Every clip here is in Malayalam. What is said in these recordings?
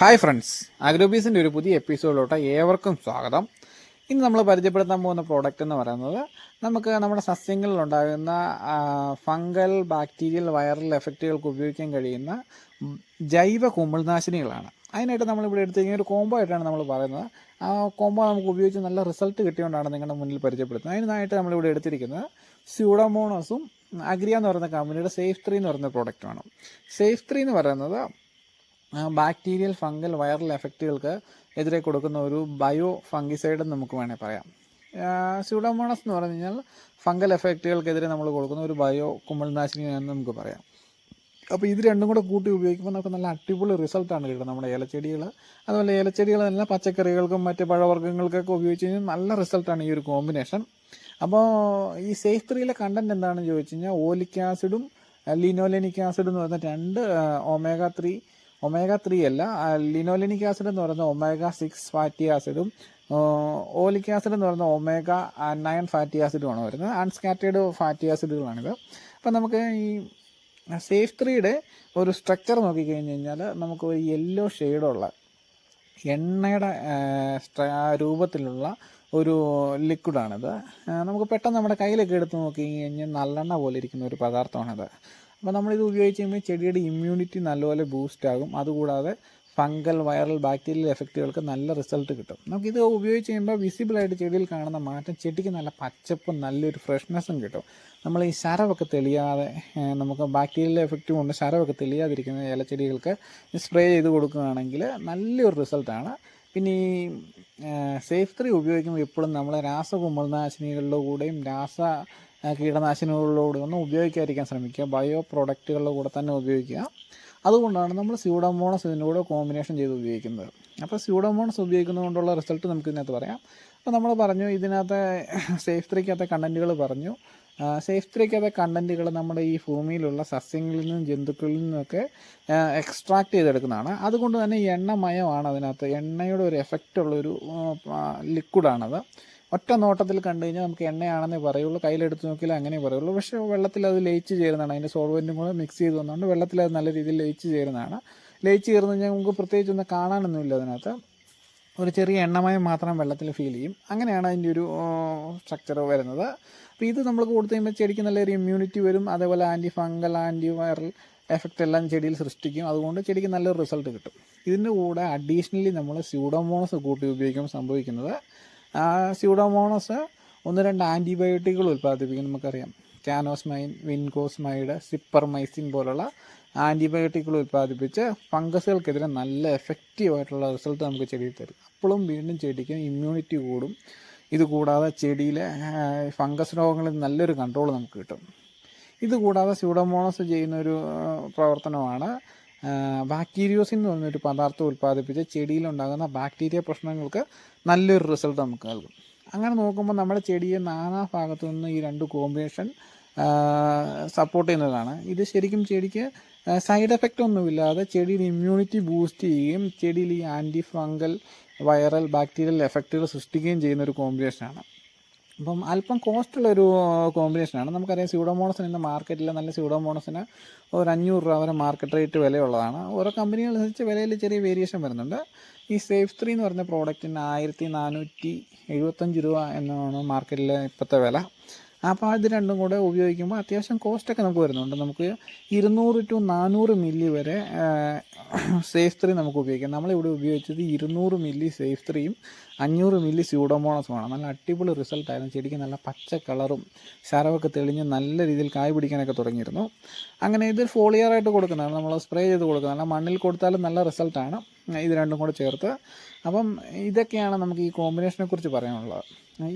Hi friends. അഗ്രോബീസിന്റെ ഒരു പുതിയ എപ്പിസോഡിലോട്ട് ഏവർക്കും സ്വാഗതം. ഇന്ന് നമ്മൾ പരിചയപ്പെടുത്താൻ പോകുന്ന പ്രോഡക്റ്റ് എന്ന് പറയുന്നത് നമുക്ക് നമ്മുടെ സസ്യങ്ങളിൽ ഉണ്ടാകുന്ന ഫംഗൽ ബാക്ടീരിയൽ വൈറൽ എഫക്റ്റുകൾക്ക് ഉപയോഗിക്കാൻ കഴിയുന്ന ജൈവ കുമിൾനാശിനികളാണ്. അതിനായിട്ട് നമ്മളിവിടെ എടുത്തിരിക്കുന്ന ഒരു കോംബോ ആയിട്ടാണ് നമ്മൾ പറയുന്നത്. ആ കോംബോ നമുക്ക് ഉപയോഗിച്ച് നല്ല റിസൾട്ട് കിട്ടിയോണ്ടാണ് നിങ്ങളുടെ മുന്നിൽ പരിചയപ്പെടുത്തുന്നത്. അതിനായിട്ട് നമ്മളിവിടെ എടുത്തിരിക്കുന്നത് സ്യൂഡോമോണോസും അഗ്രിയ എന്ന് പറയുന്ന കമ്പനിയുടെ സേഫ് ത്രീ എന്ന് പറയുന്ന പ്രോഡക്റ്റാണ് സേഫ് ത്രീ എന്ന് പറയുന്നത് ബാക്ടീരിയൽ ഫംഗൽ വൈറൽ എഫക്റ്റുകൾക്ക് എതിരെ കൊടുക്കുന്ന ഒരു ബയോ ഫംഗിസൈഡ് എന്ന് നമുക്ക് വേണമെങ്കിൽ പറയാം. സ്യൂഡോമോണസ് എന്ന് പറഞ്ഞു കഴിഞ്ഞാൽ ഫംഗൽ എഫക്റ്റുകൾക്കെതിരെ നമ്മൾ കൊടുക്കുന്ന ഒരു ബയോ കുമിൾനാശിനി എന്ന് നമുക്ക് പറയാം. അപ്പോൾ ഇത് രണ്ടും കൂടെ കൂട്ടി ഉപയോഗിക്കുമ്പോൾ നമുക്ക് നല്ല അടിപൊളി റിസൾട്ടാണ് കിട്ടുന്നത് നമ്മുടെ ഇലച്ചെടികൾ അതുപോലെ ഇലച്ചെടികൾ തന്നെ പച്ചക്കറികൾക്കും മറ്റ് പഴവർഗങ്ങൾക്കൊക്കെ ഉപയോഗിച്ച് കഴിഞ്ഞാൽ നല്ല റിസൾട്ടാണ് ഈ ഒരു കോമ്പിനേഷൻ അപ്പോൾ ഈ സേഫ് ത്രീയിലെ കണ്ടന്റ് എന്താണെന്ന് ചോദിച്ചു കഴിഞ്ഞാൽ ഓലിക് ആസിഡും ലിനോലെനിക് ആസിഡും എന്ന് പറയുന്ന രണ്ട് ഒമേഗ ത്രീ ഒമേഗ ത്രീ അല്ല. ലിനോലിനിക് ആസിഡ് എന്ന് പറയുന്ന ഒമേഗ സിക്സ് ഫാറ്റി ആസിഡും ഓലിക് ആസിഡ് എന്ന് പറയുന്ന ഒമേഗ നയൻ ഫാറ്റി ആസിഡുമാണ് വരുന്നത്. അൺസ്കാറ്റേഡ് ഫാറ്റി ആസിഡുകളാണിത് അപ്പം നമുക്ക് ഈ സേഫ് ത്രീയുടെ ഒരു സ്ട്രക്ചർ നോക്കിക്കഴിഞ്ഞ് കഴിഞ്ഞാൽ നമുക്ക് ഒരു യെല്ലോ ഷെയ്ഡുള്ള എണ്ണയുടെ രൂപത്തിലുള്ള ഒരു ലിക്വിഡാണിത് നമുക്ക് പെട്ടെന്ന് നമ്മുടെ കയ്യിലൊക്കെ എടുത്ത് നോക്കി കഴിഞ്ഞാൽ നല്ലെണ്ണ പോലെ ഇരിക്കുന്ന ഒരു പദാർത്ഥമാണിത്. അപ്പോൾ നമ്മളിത് ഉപയോഗിച്ച് കഴിയുമ്പോൾ ചെടിയുടെ ഇമ്മ്യൂണിറ്റി നല്ലപോലെ ബൂസ്റ്റ് ആകും. അതുകൂടാതെ ഫംഗൽ വൈറൽ ബാക്ടീരിയൽ എഫക്റ്റുകൾക്ക് നല്ല റിസൾട്ട് കിട്ടും. നമുക്കിത് ഉപയോഗിച്ച് കഴിയുമ്പോൾ വിസിബിളായിട്ട് ചെടിയിൽ കാണുന്ന മാറ്റം ചെടിക്ക് നല്ല പച്ചപ്പും നല്ലൊരു ഫ്രഷ്നെസ്സും കിട്ടും. നമ്മൾ ഈ ശരവൊക്കെ തെളിയാതെ നമുക്ക് ബാക്ടീരിയൽ എഫക്റ്റ് കൊണ്ട് ശരവൊക്കെ തെളിയാതിരിക്കുന്ന ഇലച്ചെടികൾക്ക് സ്പ്രേ ചെയ്ത് കൊടുക്കുകയാണെങ്കിൽ നല്ലൊരു റിസൾട്ടാണ് പിന്നെ ഈ സേഫ് ത്രീ ഉപയോഗിക്കുമ്പോൾ എപ്പോഴും നമ്മൾ രാസകുമിൾനാശിനികളുടെ കൂടെയും രാസ കീടനാശിനികളിലൂടെ ഒന്നും ഉപയോഗിക്കാതിരിക്കാൻ ശ്രമിക്കുക. ബയോ പ്രോഡക്റ്റുകളുടെ കൂടെ തന്നെ ഉപയോഗിക്കുക. അതുകൊണ്ടാണ് നമ്മൾ സ്യൂഡോമോണസ് ഇതിന്റെ കൂടെ കോമ്പിനേഷൻ ചെയ്ത് ഉപയോഗിക്കുന്നത്. അപ്പോൾ സ്യൂഡോമോണസ് ഉപയോഗിക്കുന്നതുകൊണ്ടുള്ള റിസൾട്ട് നമുക്ക് ഇതിനകത്ത് പറയാം. അപ്പോൾ നമ്മൾ പറഞ്ഞു ഇതിനകത്ത് സേഫ് ത്രീക്കകത്തെ കണ്ടന്റുകൾ പറഞ്ഞു. സേഫ് ത്രീക്കകത്തെ കണ്ടന്റുകൾ നമ്മുടെ ഈ ഭൂമിയിലുള്ള സസ്യങ്ങളിൽ നിന്നും ജന്തുക്കളിൽ നിന്നൊക്കെ എക്സ്ട്രാക്ട് ചെയ്തെടുക്കുന്നതാണ്. അതുകൊണ്ട് തന്നെ എണ്ണമയമാണ് അതിനകത്ത്. എണ്ണയുടെ ഒരു എഫക്റ്റ് ഉള്ളൊരു ലിക്വിഡാണത് ഒറ്റ നോട്ടത്തിൽ കണ്ടു കഴിഞ്ഞാൽ നമുക്ക് എണ്ണയാണെന്നേ പറയുള്ളൂ. കയ്യിലെടുത്ത് നോക്കിയാൽ അങ്ങനെ പറയുള്ളൂ. പക്ഷേ വെള്ളത്തിൽ അത് ലയിച്ച് ചേരുന്നതാണ്. അതിന്റെ സോൾവെന്റും കൂടെ മിക്സ് ചെയ്ത് വന്നുകൊണ്ട് വെള്ളത്തിൽ അത് നല്ല രീതിയിൽ ലയിച്ച് ചേരുന്നതാണ്. ലയിച്ച് ചേർന്ന് കഴിഞ്ഞാൽ നമുക്ക് പ്രത്യേകിച്ച് ഒന്നും കാണാനൊന്നുമില്ല അതിനകത്ത്. ഒരു ചെറിയ എണ്ണമയം മാത്രം വെള്ളത്തിൽ ഫീൽ ചെയ്യും. അങ്ങനെയാണ് അതിന്റെ ഒരു സ്ട്രക്ചർ വരുന്നത്. അപ്പോൾ ഇത് നമ്മൾ കൊടുത്തു കഴിയുമ്പോൾ ചെടിക്ക് നല്ലൊരു ഇമ്മ്യൂണിറ്റി വരും. അതേപോലെ anti fungal anti viral effect എല്ലാം ചെടിയിൽ സൃഷ്ടിക്കും. അതുകൊണ്ട് ചെടിക്ക് നല്ലൊരു റിസൾട്ട് കിട്ടും. ഇതിന്റെ കൂടെ അഡീഷണലി നമ്മൾ സ്യൂഡോമോണസ് കൂട്ടി ഉപയോഗിക്കുമ്പോൾ സംഭവിക്കുന്നത് ആ സ്യൂഡോമോണസ് ഒന്ന് രണ്ട് ആന്റിബയോട്ടിക്കുകൾ ഉൽപ്പാദിപ്പിക്കും നമുക്കറിയാം. ക്യാനോസ്മൈൻ വിൻകോസ്മൈഡ് സിപ്പർമൈസിൻ പോലുള്ള ആന്റിബയോട്ടിക്കുകൾ ഉൽപ്പാദിപ്പിച്ച് ഫംഗസുകൾക്കെതിരെ നല്ല എഫക്റ്റീവ് ആയിട്ടുള്ള റിസൾട്ട് നമുക്ക് ചെടിയിൽ തരും. അപ്പോഴും വീണ്ടും ചെടിക്ക് ഇമ്മ്യൂണിറ്റി കൂടും. ഇതുകൂടാതെ ചെടിയിലെ ഫംഗസ് രോഗങ്ങളിൽ നല്ലൊരു കൺട്രോൾ നമുക്ക് കിട്ടും. ഇതുകൂടാതെ സ്യൂഡോമോണസ് ചെയ്യുന്നൊരു പ്രവർത്തനമാണ് ബാക്ടീരിയോസിൻ എന്ന് പറഞ്ഞൊരു പദാർത്ഥം ഉൽപ്പാദിപ്പിച്ച് ചെടിയിലുണ്ടാകുന്ന ബാക്ടീരിയ പ്രശ്നങ്ങൾക്ക് നല്ലൊരു റിസൾട്ട് നമുക്ക് നൽകും. അങ്ങനെ നോക്കുമ്പോൾ നമ്മുടെ ചെടിയെ നാനാ ഭാഗത്തു നിന്ന് ഈ രണ്ട് കോമ്പിനേഷൻ സപ്പോർട്ട് ചെയ്യുന്നതാണ്. ഇത് ശരിക്കും ചെടിക്ക് സൈഡ് എഫക്റ്റ് ഒന്നുമില്ലാതെ ചെടിയുടെ ഇമ്മ്യൂണിറ്റി ബൂസ്റ്റ് ചെയ്യുകയും ചെടിയിൽ ഈ ആന്റി ഫംഗൽ വൈറൽ ബാക്ടീരിയൽ എഫക്റ്റുകൾ സൃഷ്ടിക്കുകയും ചെയ്യുന്ന ഒരു കോമ്പിനേഷനാണ് അപ്പം അല്പം കോസ്റ്റുള്ള ഒരു കോമ്പിനേഷനാണ് നമുക്കറിയാം സ്യൂഡോമോണസിന് ഇന്ന് മാർക്കറ്റിൽ നല്ല സ്യൂഡോമോണസിന് ഒരു അഞ്ഞൂറ് രൂപ വരെ മാർക്കറ്റ് റേറ്റ് വിലയുള്ളതാണ്. ഓരോ കമ്പനികളനുസരിച്ച് വിലയിൽ ചെറിയ വേരിയേഷൻ വരുന്നുണ്ട്. ഈ സേഫ് ത്രീ എന്ന് പറഞ്ഞ പ്രോഡക്റ്റിന് ആയിരത്തി നാനൂറ്റി എഴുപത്തഞ്ച് രൂപ എന്നാണ് മാർക്കറ്റിലെ ഇപ്പോഴത്തെ വില. അപ്പോൾ ഇത് രണ്ടും കൂടെ ഉപയോഗിക്കുമ്പോൾ അത്യാവശ്യം കോസ്റ്റൊക്കെ നമുക്ക് വരുന്നുണ്ട്. നമുക്ക് ഇരുന്നൂറ് ടു നാനൂറ് മില്ലി വരെ സേഫ് ത്രീ നമുക്ക് ഉപയോഗിക്കാം. നമ്മളിവിടെ ഉപയോഗിച്ചത് ഇരുന്നൂറ് മില്ലി സേഫ് ത്രീയും അഞ്ഞൂറ് മില്ലി സ്യൂഡോമോണസുമാണ് നല്ല അടിപൊളി റിസൾട്ടായിരുന്നു ചെടിക്ക് നല്ല പച്ച കളറും ശരവൊക്കെ തെളിഞ്ഞ് നല്ല രീതിയിൽ കായ് പിടിക്കാനൊക്കെ തുടങ്ങിയിരുന്നു. അങ്ങനെ ഇത് ഫോളിയറായിട്ട് കൊടുക്കുന്നതാണ്. നമ്മൾ സ്പ്രേ ചെയ്ത് കൊടുക്കുന്നതാണ്. മണ്ണിൽ കൊടുത്താലും നല്ല റിസൾട്ടാണ് ഇത് രണ്ടും കൂടെ ചേർത്ത്. അപ്പം ഇതൊക്കെയാണ് നമുക്ക് ഈ കോമ്പിനേഷനെ കുറിച്ച് പറയാനുള്ളത്.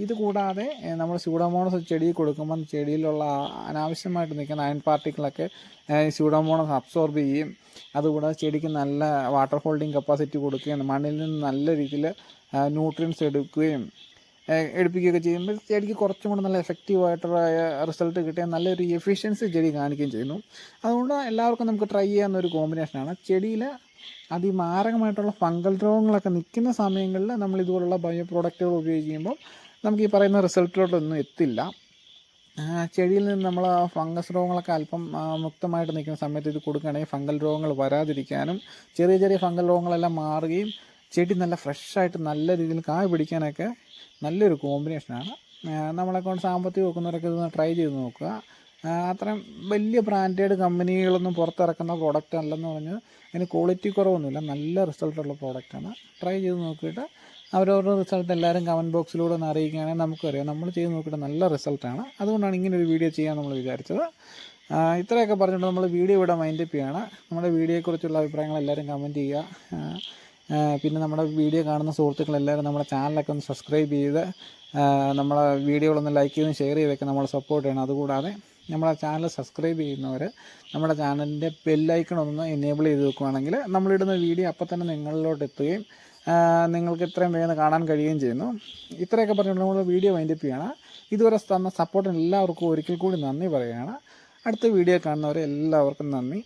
ഇത് കൂടാതെ നമ്മൾ സ്യൂഡോമോണസ് ചെടിയിൽ കൊടുക്കുമ്പം ചെടിയിലുള്ള അനാവശ്യമായിട്ട് നിൽക്കുന്ന അയൺ പാർട്ടിക്കിളൊക്കെ സ്യൂഡോമോണസ് അബ്സോർബ് ചെയ്യും. അതുകൂടാതെ ചെടിക്ക് നല്ല വാട്ടർ ഹോൾഡിംഗ് കപ്പാസിറ്റി കൊടുക്കുകയും മണ്ണിൽ നിന്ന് നല്ല രീതിയിൽ ന്യൂട്രിയൻസ് എടുക്കുകയും എടുപ്പിക്കുകയൊക്കെ ചെയ്യുമ്പോൾ ചെടിക്ക് കുറച്ചും കൂടെ നല്ല എഫക്റ്റീവായിട്ടുള്ള റിസൾട്ട് കിട്ടിയാൽ നല്ലൊരു എഫിഷ്യൻസി ചെടി കാണിക്കുകയും ചെയ്യുന്നു. അതുകൊണ്ട് എല്ലാവർക്കും നമുക്ക് ട്രൈ ചെയ്യാവുന്ന ഒരു കോമ്പിനേഷനാണ് ചെടിയിൽ അതിമാരകമായിട്ടുള്ള ഫംഗൽ രോഗങ്ങളൊക്കെ നിൽക്കുന്ന സമയങ്ങളിൽ നമ്മൾ ഇതുപോലുള്ള ബയോ പ്രോഡക്റ്റുകൾ ഉപയോഗിക്കുമ്പോൾ നമുക്ക് ഈ പറയുന്ന റിസൾട്ടിലോട്ടൊന്നും എത്തില്ല. ചെടിയിൽ നിന്ന് നമ്മൾ ഫംഗസ് രോഗങ്ങളൊക്കെ അല്പം മുക്തമായിട്ട് നിൽക്കുന്ന സമയത്ത് ഇത് കൊടുക്കുകയാണെങ്കിൽ ഫംഗൽ രോഗങ്ങൾ വരാതിരിക്കാനും ചെറിയ ചെറിയ ഫംഗൽ രോഗങ്ങളെല്ലാം മാറുകയും ചെടി നല്ല ഫ്രഷായിട്ട് നല്ല രീതിയിൽ കായ് പിടിക്കാനൊക്കെ നല്ലൊരു കോമ്പിനേഷനാണ്. നമ്മളെ കൊണ്ട് സാമ്പത്തികം വെക്കുന്നവരൊക്കെ ഇതൊന്ന് ട്രൈ ചെയ്ത് നോക്കുക. അത്രയും വലിയ ബ്രാൻഡഡ് കമ്പനികളൊന്നും പുറത്തിറക്കുന്ന പ്രോഡക്റ്റ് അല്ലെന്ന് പറഞ്ഞ് അതിന് ക്വാളിറ്റി കുറവൊന്നുമില്ല നല്ല റിസൾട്ടുള്ള പ്രോഡക്റ്റാണ്. ട്രൈ ചെയ്ത് നോക്കിയിട്ട് അവരവരുടെ റിസൾട്ട് എല്ലാവരും കമന്റ് ബോക്സിലൂടെ ഒന്ന് അറിയിക്കുകയാണെങ്കിൽ നമുക്കറിയാം. നമ്മൾ ചെയ്ത് നോക്കിയിട്ട് നല്ല റിസൾട്ടാണ് അതുകൊണ്ടാണ് ഇങ്ങനെ ഒരു വീഡിയോ ചെയ്യാൻ നമ്മൾ വിചാരിച്ചത്. ഇത്രയൊക്കെ പറഞ്ഞിട്ട് നമ്മൾ വീഡിയോ ഇവിടെ മൈൻഡപ്പ് ചെയ്യുകയാണ്. നമ്മുടെ വീഡിയോയെക്കുറിച്ചുള്ള അഭിപ്രായങ്ങൾ എല്ലാവരും കമന്റ് ചെയ്യുക. പിന്നെ നമ്മുടെ വീഡിയോ കാണുന്ന സുഹൃത്തുക്കളെല്ലാവരും നമ്മുടെ ചാനലൊക്കെ ഒന്ന് സബ്സ്ക്രൈബ് ചെയ്ത് നമ്മളെ വീഡിയോകളൊന്ന് ലൈക്ക് ചെയ്തും ഷെയർ ചെയ്തൊക്കെ നമ്മളെ സപ്പോർട്ട് ചെയ്യണം. അതുകൂടാതെ നമ്മുടെ ചാനൽ സബ്സ്ക്രൈബ് ചെയ്യുന്നവർ നമ്മുടെ ചാനലിന്റെ ബെല്ലൈക്കൺ ഒന്ന് എനേബിൾ ചെയ്ത് വെക്കുകയാണെങ്കിൽ നമ്മളിടുന്ന വീഡിയോ അപ്പം തന്നെ നിങ്ങളിലോട്ട് എത്തുകയും നിങ്ങൾക്ക് ഇത്രയും വേഗം കാണാൻ കഴിയുകയും ചെയ്യുന്നു. ഇത്രയൊക്കെ പറഞ്ഞുകൊണ്ട് നമ്മൾ വീഡിയോ വൈൻഡപ്പ് ചെയ്യണം. ഇതുവരെ തന്ന സപ്പോർട്ടിന് എല്ലാവർക്കും ഒരിക്കൽ കൂടി നന്ദി പറയുകയാണ്. അടുത്ത വീഡിയോ കാണുന്നവരെ എല്ലാവർക്കും നന്ദി.